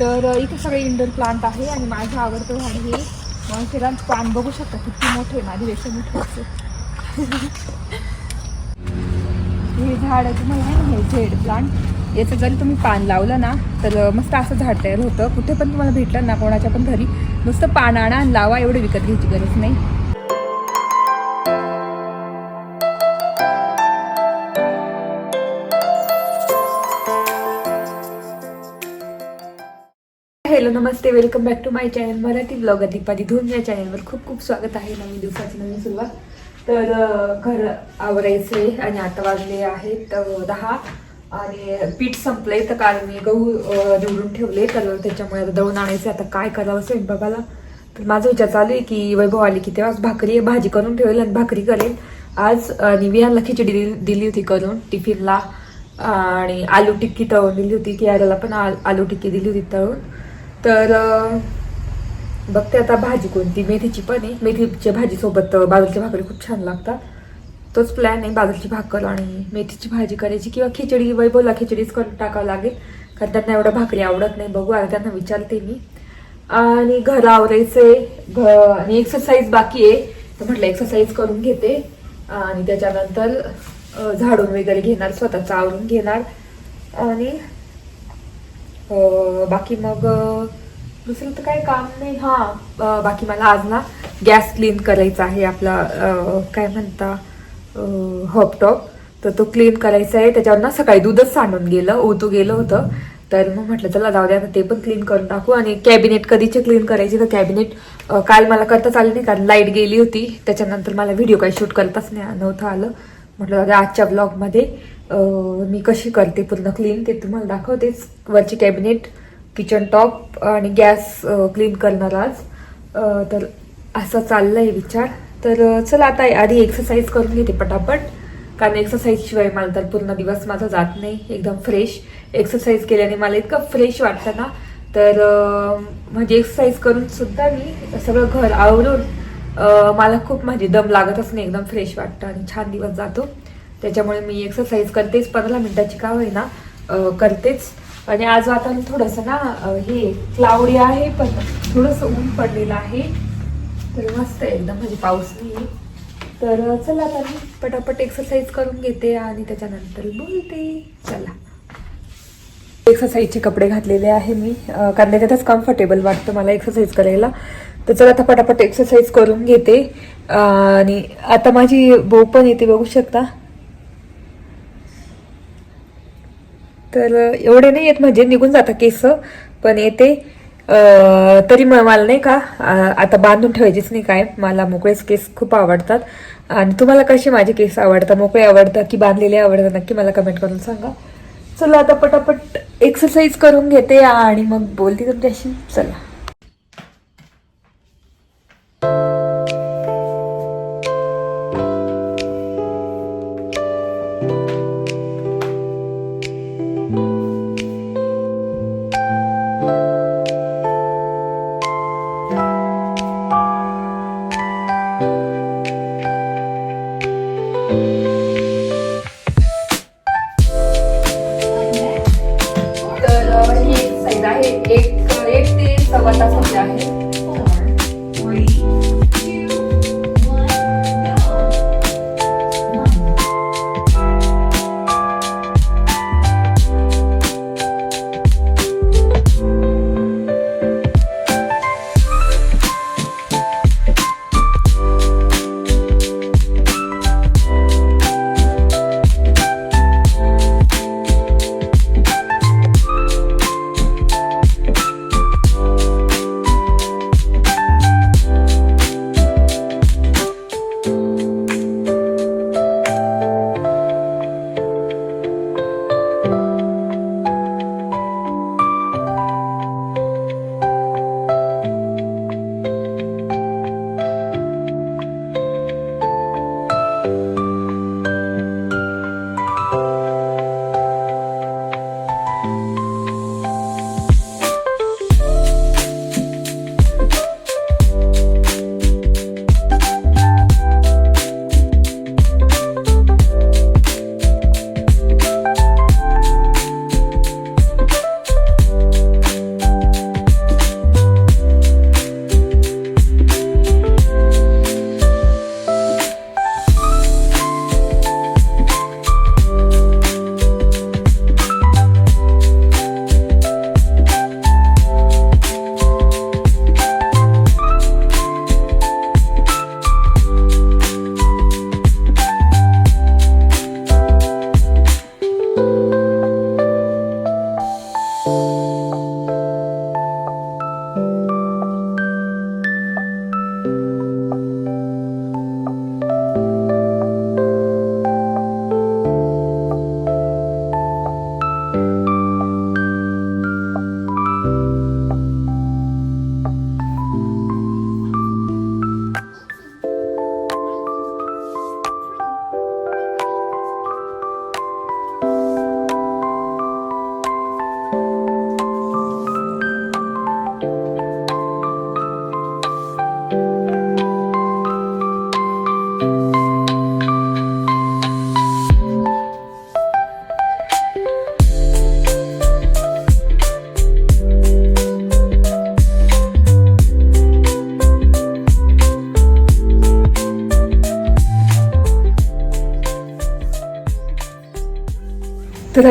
तर इथे सगळे इंडोर प्लांट आहे आणि माझं आवडतं झाड हे माळशिरांचं पान बघू शकता किती मोठे आहे रेशन मोठे हे झाड तुम्हाला आहे ना हे झेड प्लांट याचं जरी तुम्ही पान लावलं ना तर मस्त असं झाड तयार होतं. कुठे पण तुम्हाला भेटलं ना कोणाच्या पण घरी नुसतं पान आणा आणि लावा एवढं विकत घ्यायची गरज नाही. Hello Namaste. Welcome back to my channel Marathi blog Deepali Dhun या चॅनलवर खूप खूप स्वागत आहे. नवीन दिवसाची नवीन सुरुवात. तर घर आवरायचे आणि आता वाजले आहेत दहा. आणि पीठ संपले तर काल मी गहू निवडून ठेवले. तर त्याच्यामुळे आता दळून आणायचे. आता काय करावं स्वयंपाकाला? तर माझा विचार चालू आहे की वैभव आली की तेव्हाच भाकरी भाजी करून ठेवेल आणि भाकरी करेल. आज आणि विहानला खिचडी दिली दिली होती करून टिफिनला. आणि आलू टिक्की तळून दिली होती. की कियाराला पण आ- आलू टिक्की दिली होती तळून. तर बघते आता भाजी कोणती. मेथीची पण आहे. मेथीच्या भाजीसोबत अं, भाकरी खूप छान लागतात. तोच प्लॅन आहे बाजूची भाकर आणि मेथीची भाजी करायची किंवा खिचडी. वैभवला खिचडीच करून टाकावं लागेल. कारण त्यांना एवढं भाकरी आवडत नाही. बघू आता त्यांना विचारते मी. आणि घर आवरायचे घ आणि एक्सरसाइज बाकी आहे. तर म्हटलं एक्सरसाइज करून घेते. आणि त्याच्यानंतर झाडून वगैरे घेणार स्वतःचं आवरून घेणार. आणि बाकी मग दुसरं तर काही काम नाही. हां बाकी मला आज ना गॅस क्लीन करायचा आहे आपला काय म्हणता हॉपटॉप तर तो क्लीन करायचा आहे. त्याच्यावर ना सकाळी दूधच सांडून गेलं ओतू गेलं होतं. तर मग म्हटलं चला जाऊ द्या ते पण क्लीन करून टाकू. आणि कॅबिनेट कधीचे क्लीन करायचे तर कॅबिनेट काल मला करताच आलं नाही कारण लाइट गेली होती. त्याच्यानंतर मला व्हिडिओ काही शूट करताच नाही नव्हतं आलं. म्हटलं जाऊ आजच्या ब्लॉगमध्ये मी कशी करते पूर्ण क्लीन ते तुम्हाला दाखवतेच वरची कॅबिनेट किचन टॉप आणि गॅस क्लीन करणार आज. तर तर असं आहे विचार. तर चला आता आधी एक्सरसाइज करून घेते पटापट. कारण एक्सरसाइज शिवाय मला तर पूर्ण दिवस माझा जात नाही. एकदम फ्रेश एक्सरसाइज केल्याने मला इतकं फ्रेश वाटतं ना. तर म्हणजे एक्सरसाइज करून सुद्धा मी सगळं घर आवरून मला खूप म्हणजे दम लागतच नाही. एकदम फ्रेश वाटतं आणि छान दिवस जातो. त्याच्यामुळे मी एक्सरसाइज करतेच. पंधरा मिनिटाची का होईना करतेच. आणि आज वातावरण थोडंसं ना हे क्लाउडी आहे पण थोडंसं ऊन पडलेलं आहे. तर मस्त आहे एकदम म्हणजे पाऊस नाही तर चला आता मी पटापट एक्सरसाइज करून घेते आणि त्याच्यानंतर बोलते. चला. एक्सरसाइजचे कपडे घातलेले आहे मी कारण त्याच्यातच कम्फर्टेबल वाटतं मला एक्सरसाइज करायला. तर चला आता पटापट एक्सरसाइज करून घेते. आणि आता माझी बो पण येते बघू शकता. तर एवढे नाही येत म्हणजे निघून जातात केस पण येते. तरी मग मला नाही का आता बांधून ठेवायचीच नाही काय मला मोकळेच केस खूप आवडतात. आणि तुम्हाला कसे माझे केस आवडतात? मोकळे आवडतात की बांधलेले आवडतात? नक्की मला कमेंट करून सांगा. चला आता पटापट एक्सरसाइज करून घेते आणि मग बोलते तुमच्याशी. चला.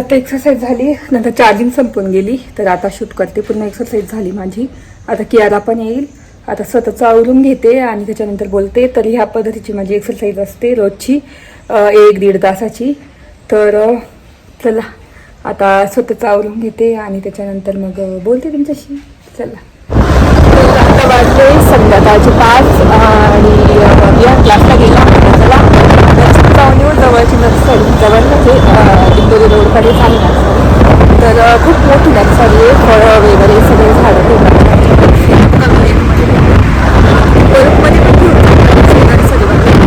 आता एक्सरसाइज झाली नंतर चार्जिंग संपून गेली. तर आता शूट करते पुन्हा एक्सरसाइज झाली माझी. आता कियारा पण येईल. आता स्वतःचं आवरून घेते आणि त्याच्यानंतर बोलते. तर ह्या पद्धतीची माझी एक्सरसाइज असते रोजची एक दीड तासाची. तर चला. आता स्वतःचं आवरून घेते आणि त्याच्यानंतर मग बोलते तुमच्याशी. चला. आता वाजले संध्याकाळचे पाच आणि या क्लासला गेला. चला. नर्सरी जवळची नर्सरी जवळ म्हणजे अं, रोडकडे झाली नर्सरी तर खूप मोठी नर्सरी आहे फळं वगैरे सगळे झाडं मध्ये पण ठेवतात नर्सरीमध्ये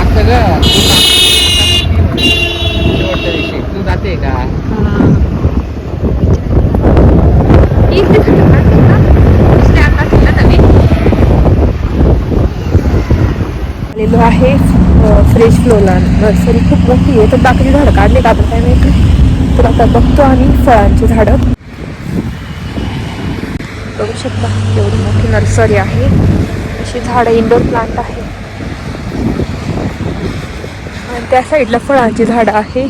असं ग शेवटच्या दिवशी तू जाते का आलेलो आहे फ्रेश फ्लोला नर्सरी खूप मोठी आहे तर बाकीची झाडं काढले का आपण काय माहिती तर आता बघतो आणि फळांची झाडं. बघू शकता एवढी मोठी नर्सरी आहे. अशी झाडं इंडोर प्लांट आहे. आणि त्या साईडला फळांची झाडं आहे.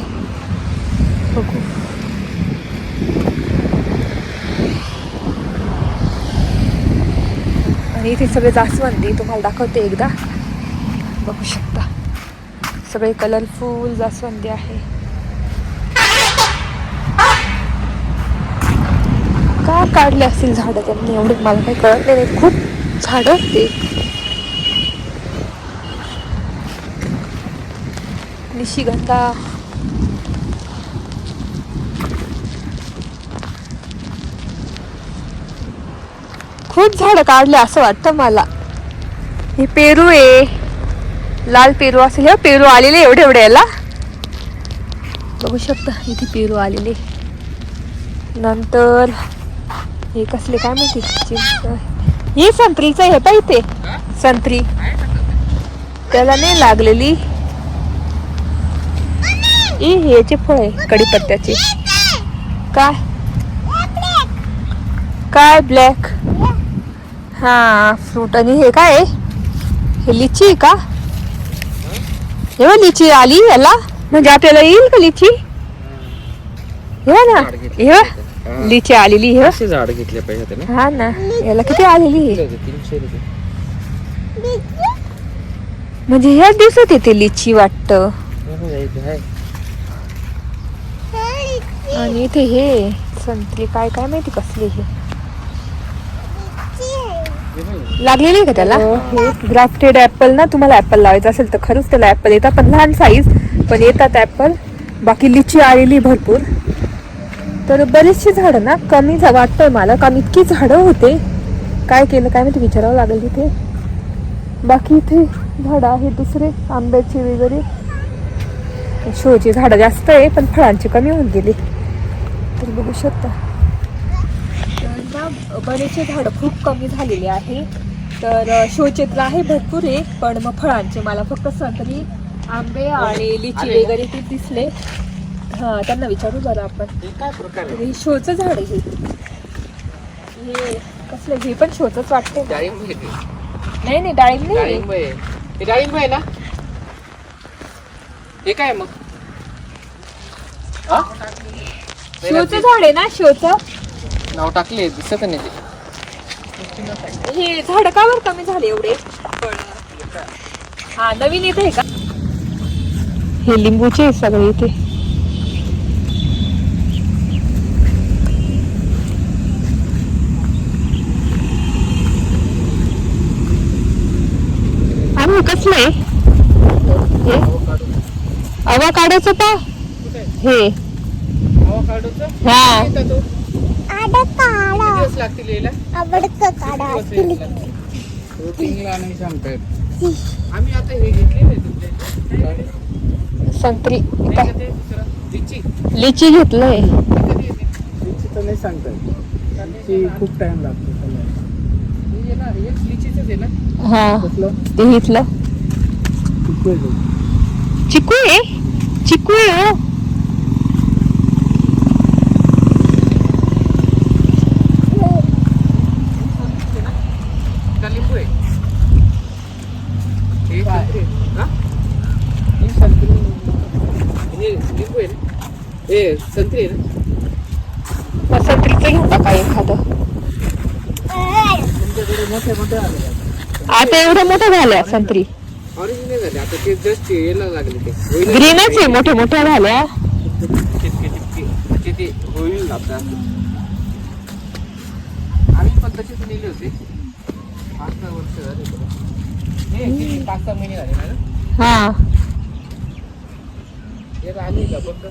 बघू. आणि इथे सगळे जास्वंदी तुम्हाला दाखवते एकदा. बघू शकता. सगळे कलरफुल जास्वंदी आहे. का काढले असतील झाडं त्यांनी? एवढे मला काही कळत नाही. खूप झाडं ते निशिगंधा. खूप झाडं काढले असं वाटतं मला. हे पेरू आहे. लाल पेरू असेल हे पेरू आलेले एवढे एवढे याला. बघू शकता इथे पेरू आलेले. नंतर हे कसले काय माहिती? चिंच हे संत्रीचं हे पाहिजे संत्री. त्याला नाही लागलेली. ए ह्याचे फळ आहे कडीपत्त्याचे काय? काय ब्लॅक हा फ्रूट आणि हे काय हे लिची आहे का? हे बघ, लिची आली याला म्हणजे आपल्याला येईल का लिची हे ना हे. लिची आलेली हे. असे झाड घेतले पाहिजे ना हा ना याला किती आलेली? तीनशे रुपये म्हणजे ह्याच दिवसात येते लिची वाटतं. आणि इथे हे संत्री काय काय माहिती कसली हे लागले नाही का त्याला? ग्राफ्टेड ऍपल ना तुम्हाला ऍपल लावायचं असेल तर खरंच त्याला ऍपल येतात पण लहान साईज पण येतात ऍपल बाकी लिची आलेली भरपूर. तर बरीचशी झाडं ना कमी वाटतं वाटतंय मला कारण इतकी झाडं होते. काय केलं काय माहिती विचारावं लागेल तिथे बाकी इथे झाडं आहेत दुसरे आंब्याची वगैरे. शोची झाडं जास्त आहे पण फळांची कमी होऊन गेली. तर बघू शकता. बरेचसे झाडं खूप कमी झालेली आहे. तर शोचेतलं आहे भरपूर आहे पण मग फळांचे मला फक्त संत्री आंबे आणि लिची. वगैरे ते दिसले. हा त्यांना विचारू जरा आपण. हे हे शोचं झाड आहे हे. हे कसलं हे पण शोचंच वाटते. नाही नाही डाळिंब नाही डाळिंब आहे. ना? हे काय मग? शोचं झाड आहे ना शोचं? नाव टाकले दिसत नाही ते. हे झाड का बरं कमी झाले एवढे? हा नवीन येत आहे का? हे लिंबूचे आहे सगळे इथे. आणि कसलं आहे? हे? आवा काढायचं का? हे. अवोकाडोचं? हा. काढा दिवस लागतील यायला? आवडतं काढा किती दिवस लागतील? रुटीनला नाही सांगतायत आम्ही आता हे घेतले नाही तुमच्या इथे. काय रे? संत्री? लिची लिची घेतलंय? लिची तर नाही सांगतायत लिची खूप टाइम लागतो. हे हा ते घेतलं चिकू आहे. चिकू आहे चिकू आहे हो. का लिंबू आहे हे संत्री आहे. हा? ही संत्री हे लिंबू आहे ना हे संत्री ना संत्रीचं घेऊ टाका एखादं? तुमच्याकडे मोठे मोठे आले का? आता एवढं मोठं झाल्या संत्री. ऑरेंज नाही झाले. आता ते जस्ट यायला लागले ते. होईल ग्रीनच आहे मोठ्या मोठ्या झाल्या. चिटके चिटके म्हणजे ते होईल आता? आम्ही पण तसेच नेले होते. पाच सहा वर्ष झाले त्याला. हे किती पाच सहा महिने झाले ना? हा. हे आली का? बघ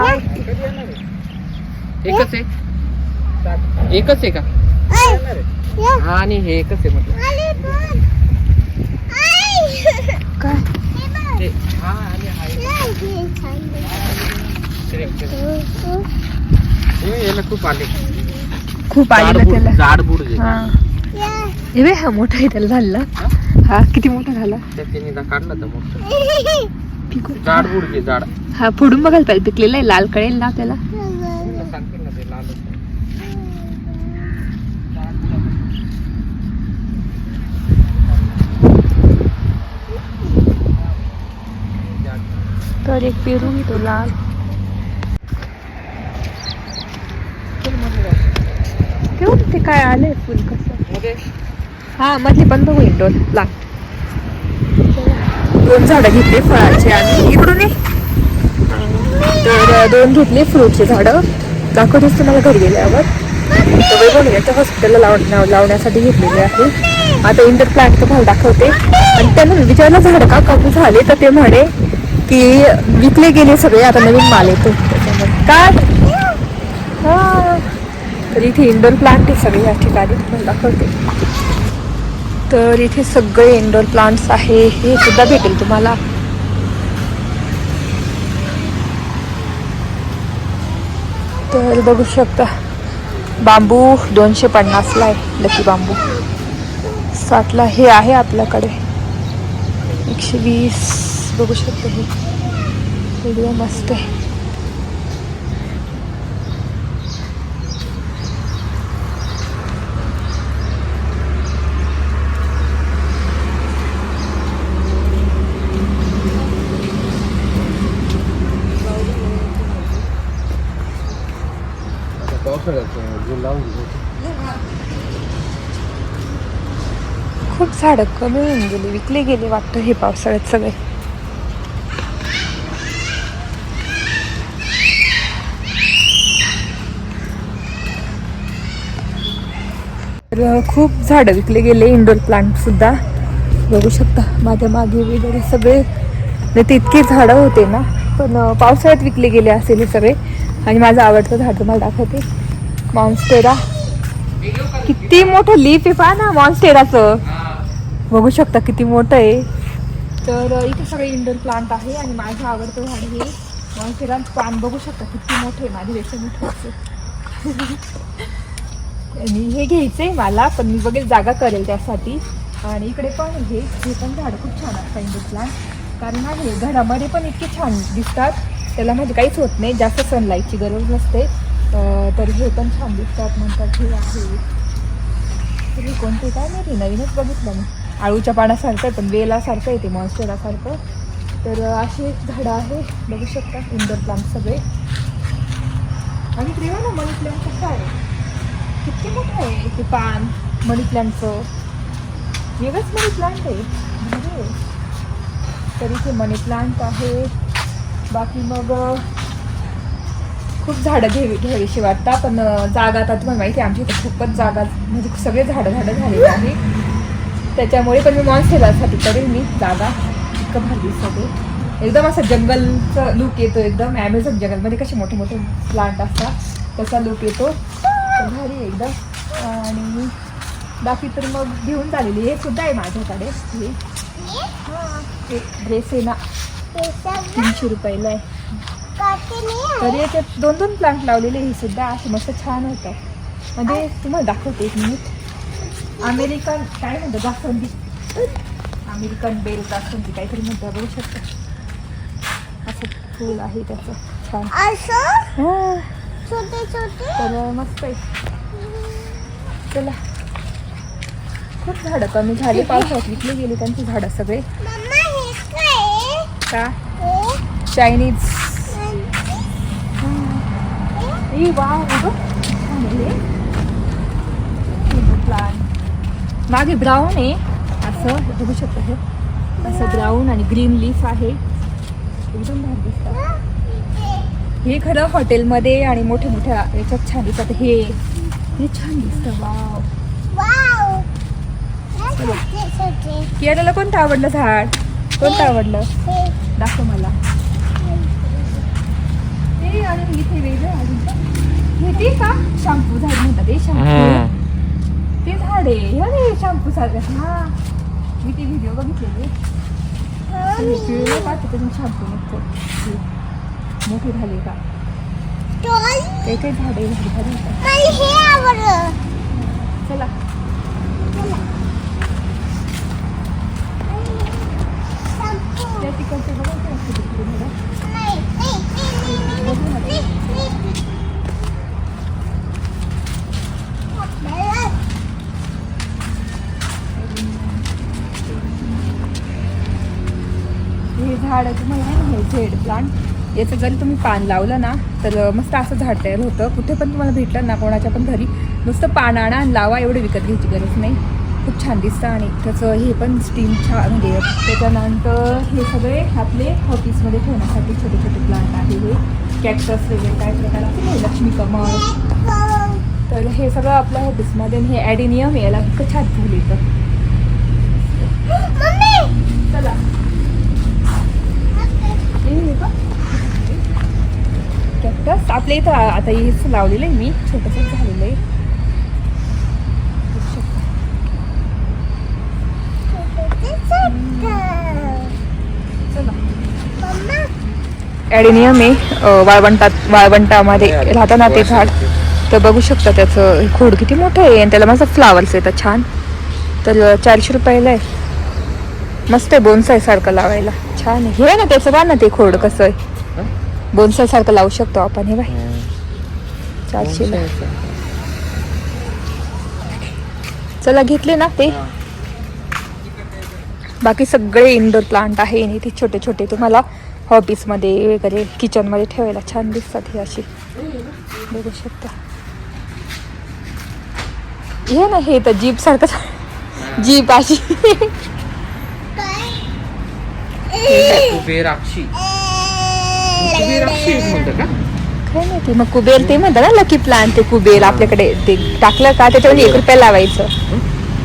हे हाय? एकच आहे. एकच आहे का? हा आणि हे एकच आहे म्हटलं काय हा आणि हा. हे याला खूप आले खूप आलेलं त्याला जाड बुड जे. हा हे हा मोठा आहे त्याला झाला हा किती मोठा झाला त्यांनी काढलं तर मोठं पिकू. जाड बुड जे जाड. हा फोडून बघायला पाहिजे. पिकलेला आहे लाल कळेल ना त्याला? त्यांना सांगतील ना ते लाल असतं. तर एक पेरू घेतो लाल. ते काय आलंय फुल कसं? मध्ये? हा मधली पण बघू इंडोर लाल दोन झाडं घेतली फळाचे आणि इकडून तर दोन घेतले फ्रूटचे झाडं. दाखवतेच तुम्हाला घरी गेल्यावर. तर वैभव हॉस्पिटलला लाव लावण्यासाठी घेतलेली आहे. आता इंडोर प्लांट भाव दाखवते. आणि त्यांना विचारलं झाडं का कमी झाले? तर ते म्हणे की विकले गेले सगळे आता नवीन माल येतो. काय? तरी तर इथे इंडोर प्लांट आहे सगळे या ठिकाणी. तुम्हाला दाखवते. तर इथे सगळे इंडोर प्लांट्स आहे हे सुद्धा भेटेल तुम्हाला. तर बघू शकता बांबू दोनशे पन्नासला आहे लकी बांबू. साठला हे आहे आपल्याकडे. एकशे वीस बघू शकते हे. व्हिडिओ मस्त आहे. झाडं कमी होऊन गेली विकले गेले वाटतं हे पावसाळ्यात सगळे. तर खूप झाडं विकले गेले इंडोर प्लांट सुद्धा. बघू शकता माझ्या मागे वगैरे सगळे. नाही ते इतके झाडं होते ना पण पावसाळ्यात विकले गेले असेल हे सगळे. आणि माझं आवडतं झाड तुम्हाला दाखवते. मॉन्स्टेरा किती मोठं लीफ आहे पहा ना मॉन्स्टेराचं बघू शकता किती मोठं आहे. तर इथे सगळे इंडोर प्लांट आहे आणि माझं आवडतं झाड हे मॉन्स्टेराचं पान. बघू शकता किती मोठं आहे. माझ्यापेक्षा मोठं आणि हे आहे मला पण मी बघेल जागा करेल त्यासाठी. आणि इकडे पण हे हे पण झाड खूप छान असतात इंडोर प्लांट कारण आहे घरामध्ये पण इतके छान दिसतात. त्याला म्हणजे काहीच होत नाही. जास्त सनलाईटची गरज नसते. तर हे पण छान दिसतात. म्हणतात हे आहे. तरी कोणते? काय माहिती. नवीनच बघितलं मी. आळूच्या पाण्यासारखं आहे पण वेलासारखं आहे ते मॉन्स्टेरासारखं तर अशी एक झाडं आहे बघू शकता इंडोर प्लांट सगळे. आणि इकडे ना मनी प्लांट कसं आहे किती मोठं आहे ते पान मनी प्लांटचं वेगळंच मनी प्लांट आहे. म्हणजे तर इथे मनी प्लांट आहे. बाकी मग खूप झाडं घ्यावी घ्यावीशी वाटतात पण जागा आता तुम्हाला माहिती आहे आमची इथे खूपच जागा म्हणजे सगळे झाडं झाडं झालेली आहे त्याच्यामुळे पण मी मॉन्स्टेलासाठी करेल मी जागा इतकं भारी दिसते एकदम असं जंगलचं लुक येतो एकदम. ॲमेझॉन जंगलमध्ये कसे मोठे मोठे प्लांट असतात तसा लुक येतो. भारी आहे एकदम. आणि बाकी तर मग घेऊन झालेली हे सुद्धा आहे माझ्याकडे. हे. हां हे ड्रेस आहे ना. तीनशे रुपयाला आहे. तर याच्यात दोन दोन प्लांट लावलेले हे सुद्धा. असे मस्त छान होतं म्हणजे तुम्हाला दाखवते एक मिनिट अमेरिकन काय म्हणतं जास्वंदी? अमेरिकन बेल जास्वंदी काहीतरी म्हणतं बघू शकता. असं फूल आहे त्याचं छान. हां, छोटे छोटे? तर मस्त आहे. चला. खूप झाडं कमी झाली पावसात विकली गेली त्यांची झाडं सगळे. का? चायनीज ई वाव बघ छान आहे हे. हे प्लांट मागे ब्राऊन आहे. असं बघू शकता हे. असं ब्राऊन आणि ग्रीन लीफ आहे. एकदम भारी दिसतात हे खरं हॉटेलमध्ये आणि मोठ्या मोठ्या याच्यात छान दिसतात हे हे छान दिसतं. वाव वाव कोणतं आवडलं झाड? कोणतं आवडलं? दाखव मला. ते अजून इथे वेगळं अजून पण. हे का? शॅम्पू झाड म्हणतात. हे शॅम्पू ते झाड आहे अरे शॅम्पू सारखं हा मी ते व्हिडिओ बघितलेले ते पिवळं का त्याच्यातून शॅम्पू निघतो हे. मोठे झाले का टॉल काही काही झाडे भारी भारी होतात. मला हे आवडलं चला शॅम्पू त्या तिकडचे बघायचं झाड तुम्हाला आहे ना हे झेड प्लांट याचं जरी तुम्ही पान लावलं ना तर मस्त असं झाड तयार होतं. कुठे पण तुम्हाला भेटलं ना कोणाच्या पण घरी नुसतं पान आणा आणि लावा एवढं विकत घ्यायची गरज नाही. खूप छान दिसतं आणि त्याचं हे पण स्टीम छान म्हणजे त्याच्यानंतर हे सगळे आपले ऑफिसमध्ये ठेवण्यासाठी छोटे छोटे प्लांट आहे हे. कॅक्टस वगैरे काय प्रकार असते ना, लक्ष्मी कमळ. तर हे सगळं आपल्या ऑफिसमध्ये आणि हे ॲडिनियम याला इतकं छान फुल येतं. चला. कॅक्टस आपल्या इथं आता हेच लावलेलं आहे मी. छोटंसंच झालेलं आहे. ॲडिनियम आहे वाळवंटात वाळवंटामध्ये राहतं ना ते झाड. तर बघू शकता त्याचं खोड किती मोठं आहे. आणि त्याला मस्त फ्लावर्स येतात छान. तर चारशे रुपयाला आहे. मस्त आहे बोनसाय सारखं लावायला. छान आहे. हे ना त्याचं बघ ना ते खोड कसं आहे. बोनसाय सारखं लावू शकतो आपण हे बाय चारशेला चला घेतले ना ते. बाकी सगळे इंडोर प्लांट आहे. आणि ते छोटे छोटे तुम्हाला ऑफिसमध्ये वगैरे किचनमध्ये ठेवायला छान दिसतात हे असे बघू शकता. हे ना हे तर जीप सारखं. जीप अशी. कुबेराक्षी. कुबेराक्षी म्हणतं का? काय माहिती मग कुबेर ते म्हणतात ना लकी प्लांट ते कुबेर आपल्याकडे ते टाकलं का त्याच्यामध्ये एक रुपया लावायचं.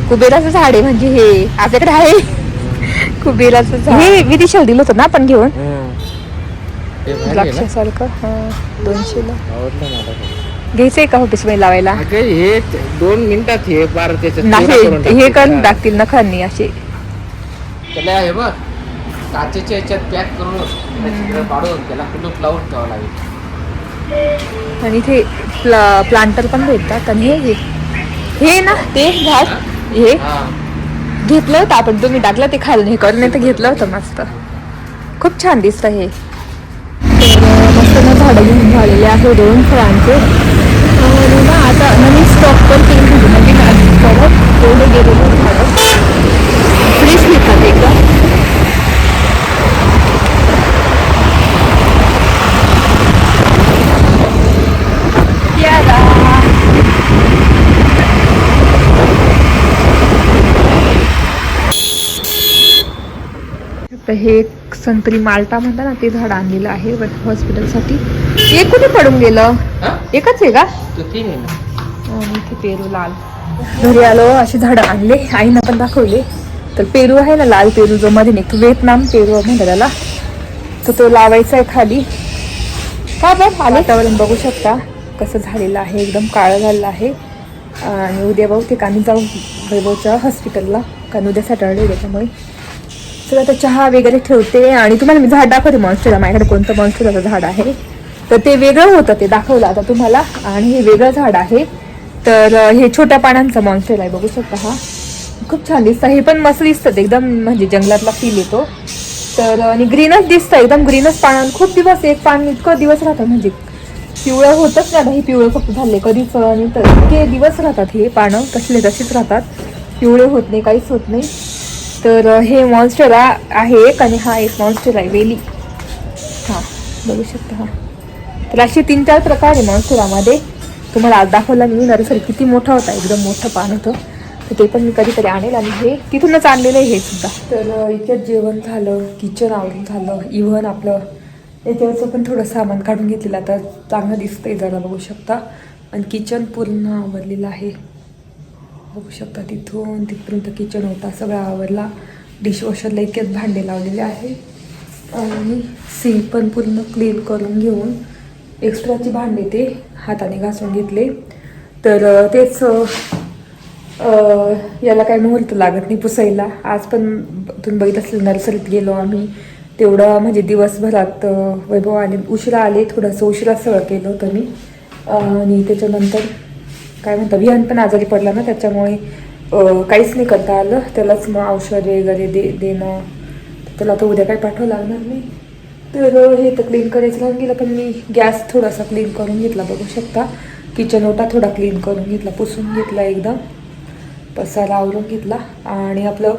कुबेराचं झाड आहे म्हणजे हे आपल्याकडे आहे. कुबेराचं झाड. हे विदिशाला दिलं होतं ना आपण घेऊन. ते भारी आहे ना? द्राक्षासारखं हा दोनशेला. घ्यायचंय का ऑफिसमध्ये लावायला? अगं हे दोन मिनिटात हे करून हे. करून टाकतील नखांनी असे. त्याला हे बघ. काचेच्या याच्यात पॅक करून त्याची काढून त्याला कुलूप लावून ठेवावं लागेल. आणि इथे प्ला प्लांटर पण भेटतात. आणि हे हे हे ना ते झाड हे हा. घेतलं होतं आपण. तुम्ही टाकलं ते खाल्लं हे करून नाही तर घेतलं होतं मस्त. खूप छान दिसतं हे. तर मस्त ना झाडं घेऊन झालेले आहे दोन फळांचे. आणि ना आता नवीन स्टॉक पण तीन म्हणजे आली परत तेवढे गेलेले झाडं. फ्रेश घेतात एकदम तर हे एक संत्री माल्टा म्हणता ना ते झाड आणलेलं आहे हॉस्पिटलसाठी. हे कुठे पडून गेलं? हा? एकच आहे का? तो तीन आहे ना. आणि इथे पेरू लाल. घरी आलो अशी झाडं आणले आईनं पण दाखवले. तर पेरू आहे ना लाल पेरू जो मध्ये निघतो व्हिएतनाम पेरू म्हणतात त्याला. तर तो लावायचा आहे खाली. का बघ वातावरण बघू शकता कसं झालेलं आहे एकदम काळं झालेलं आहे. आणि उद्या बहुतेक आम्ही जाऊ वैभवच्या हॉस्पिटलला कारण उद्या सॅटर्डे त्याच्यामुळे. तर आता चहा वगैरे ठेवते आणि तुम्हाला मी झाड दाखवते मॉन्स्टरला माझ्याकडे कोणतं मॉन्स्टरचं झाड आहे? तर ते वेगळं होतं ते दाखवलं आता तुम्हाला. आणि हे वेगळं झाड आहे. तर हे छोट्या पानांचं मॉन्स्टर आहे बघू शकता हा. खूप छान दिसतं. हे पण मस्त दिसतं एकदम म्हणजे जंगलातला फील येतो. तर आणि ग्रीनच दिसतं एकदम ग्रीनच पानं. खूप दिवस एक पान इतकं दिवस राहतं म्हणजे पिवळं होतच नाही आता. हे पिवळं फक्त झाले कधीच आणि तर इतके दिवस राहतात हे पानं तसले तसेच राहतात. पिवळे होत नाही काहीच होत नाही. तर हे मॉन्स्टर आहे एक आणि हा एक मॉन्स्टर आहे वेली. हां बघू शकता हा. तर असे तीन चार प्रकार आहे मॉन्स्टरामध्ये तुम्हाला आज दाखवला मी नर्सरी किती मोठा होता? एकदम मोठं पान होतं. तर ते पण मी कधीतरी आणेल आणि हे तिथूनच आणलेलं आहे हे सुद्धा. तर अं, इथं जेवण झालं किचन आवरून झालं इव्हन आपलं. याच्यावरचं पण थोडं सामान काढून घेतलेलं. आता चांगलं दिसतंय जरा बघू शकता. आणि किचन पूर्ण आवरलेलं आहे. बघू शकता तिथून तिथपर्यंत किचन होता सगळा आवडला डिशवॉशरला इतक्यात भांडे लावलेले आहे. आणि सिंक पण पूर्ण क्लीन करून घेऊन एक्स्ट्राची भांडे ते हाताने घासून घेतले. तर तेच याला काय मुहूर्त लागत नाही पुसायला. आज पण तुम्ही बघित असेल नर्सरीत गेलो आम्ही. तेवढं म्हणजे दिवसभरात वैभव आले उशिरा आले थोडंसं उशिरा सगळं केलं होतं मी. आणि त्याच्यानंतर काय म्हणतात विहान पण आजारी पडला ना त्याच्यामुळे काहीच नाही करता आलं. त्यालाच मग औषध वगैरे दे देणं. त्याला आता उद्या काही पाठवावं लागणार नाही. तर हे तर क्लीन करायचं राहून गेलं पण मी गॅस थोडासा क्लीन करून घेतला बघू शकता. किचन ओटा थोडा क्लीन करून घेतला पुसून घेतला एकदम. पसारा आवरून घेतला. आणि आपलं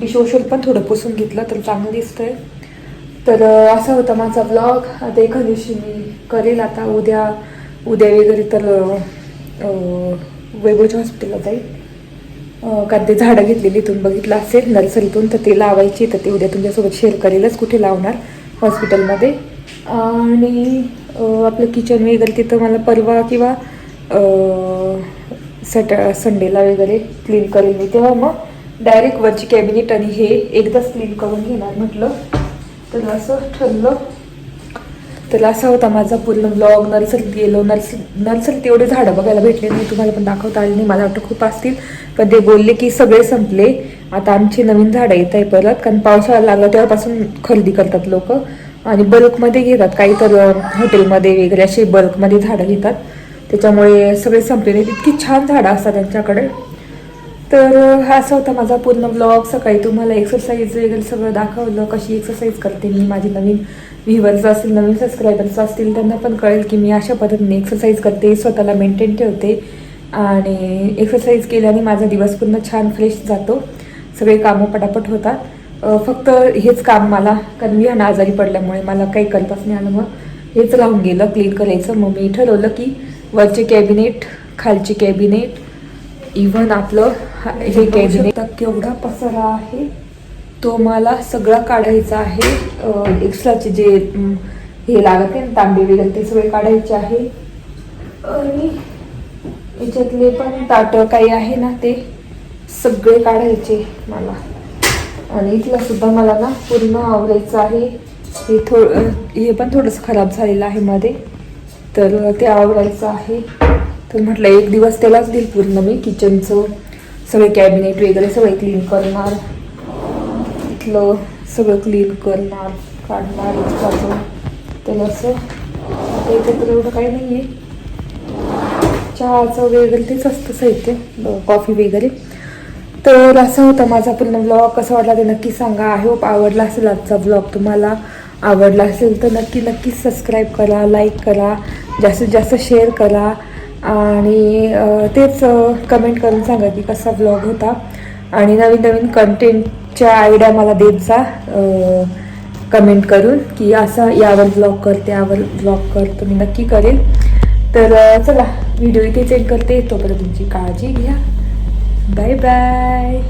डिशवॉशर पण थोडं पुसून घेतलं तर चांगलं दिसतंय. तर असा होता माझा ब्लॉग आता एका दिवशी मी करेल आता उद्या उद्या वगैरे तर अं, हॉस्पिटलला जाईल. कारण ते झाडं घेतलेली इथून बघितलं असेल नर्सरीतून तर ते लावायची तर ते उद्या तुमच्यासोबत शेअर करेलच कुठे लावणार हॉस्पिटलमध्ये आणि आपलं किचन वगैरे तिथं मला परवा किंवा सॅट संडेला वगैरे क्लीन करेल मी. तेव्हा मग डायरेक्ट वरची कॅबिनेट आणि हे एकदाच क्लीन करून घेणार म्हटलं. तर असं ठरलं. तर असा होता माझा पूर्ण ब्लॉग नर्सरीत गेलो. नर्स नर्सरीत एवढे झाडं बघायला भेटले नाही तुम्हाला पण दाखवता आले नाही. मला वाटतं खूप असतील. पण ते बोलले की सगळे संपले. आता आमची नवीन झाडं येत आहे परत. कारण पावसाळा लागला तेव्हापासून खरेदी करतात लोक. आणि बल्कमध्ये घेतात. काही तर हॉटेलमध्ये वगैरे असे बल्कमध्ये झाडं घेतात. त्याच्यामुळे सगळे संपले नाही इतकी छान झाडं असतात त्यांच्याकडे. तर हा असा होता माझा पूर्ण ब्लॉग सकाळी तुम्हाला एक्सरसाइज वगैरे सगळं दाखवलं. कशी एक्सरसाइज करते मी माझी नवीन व्ह्युअर्स असतील नवीन सबस्क्रायबर्स असतील त्यांना पण कळेल की मी अशा पद्धतीने एक्सरसाइज करते स्वतःला मेंटेन ठेवते. आणि एक्सरसाइज केल्याने माझा दिवस पूर्ण छान फ्रेश जातो. सगळे कामं पटापट होतात. फक्त हेच काम मला कारण ह्या आजारी पडल्यामुळे मला काही करताच नाही आलं. मग हेच राहून गेलं क्लीन करायचं. मग मी ठरवलं की वरचे कॅबिनेट खालचे कॅबिनेट इव्हन आपलं हा- हे कॅबिनेट केवढा पसारा आहे. तो मला सगळा काढायचा आहे. एक्स्ट्राचे जे हे लागत आहे ना, तांबे वगैरे ते सगळे काढायचे आहे. आणि याच्यातले पण ताट काही आहे ना ते सगळे काढायचे मला. आणि इथला सुद्धा मला ना पूर्ण आवरायचं आहे. हे थोडं हे पण थोडंसं खराब झालेलं आहे मध्ये. तर ते आवरायचं आहे. तर म्हटलं एक दिवस त्यालाच देईल पूर्ण मी किचनचं सगळे कॅबिनेट वगैरे सगळे क्लीन करणार. इथलं सगळं क्लीन करणार काढणार उचकाचं तर असं आता एकत्र तर एवढं काही नाही आहे चहाचं वगैरे तेच असतं साहित्य कॉफी वगैरे. तर असा होता माझा पूर्ण ब्लॉग कसा वाटला ते नक्की सांगा. आय होप आवडला असेल आजचा ब्लॉग तुम्हाला. आवडला असेल तर नक्की नक्की सबस्क्राईब करा लाईक करा जास्तीत जास्त शेअर करा. आणि तेच कमेंट करून सांगा की कसा ब्लॉग होता. आणि नवीन नवीन कंटेंट च्या आयडिया मला देत जा. कमेंट करून की असा यावर ब्लॉग कर त्यावर ब्लॉग कर तुम्ही मी नक्की करेल. तर चला व्हिडिओ इथे चेक करते. तोपर्यंत तुमची काळजी घ्या. Bye bye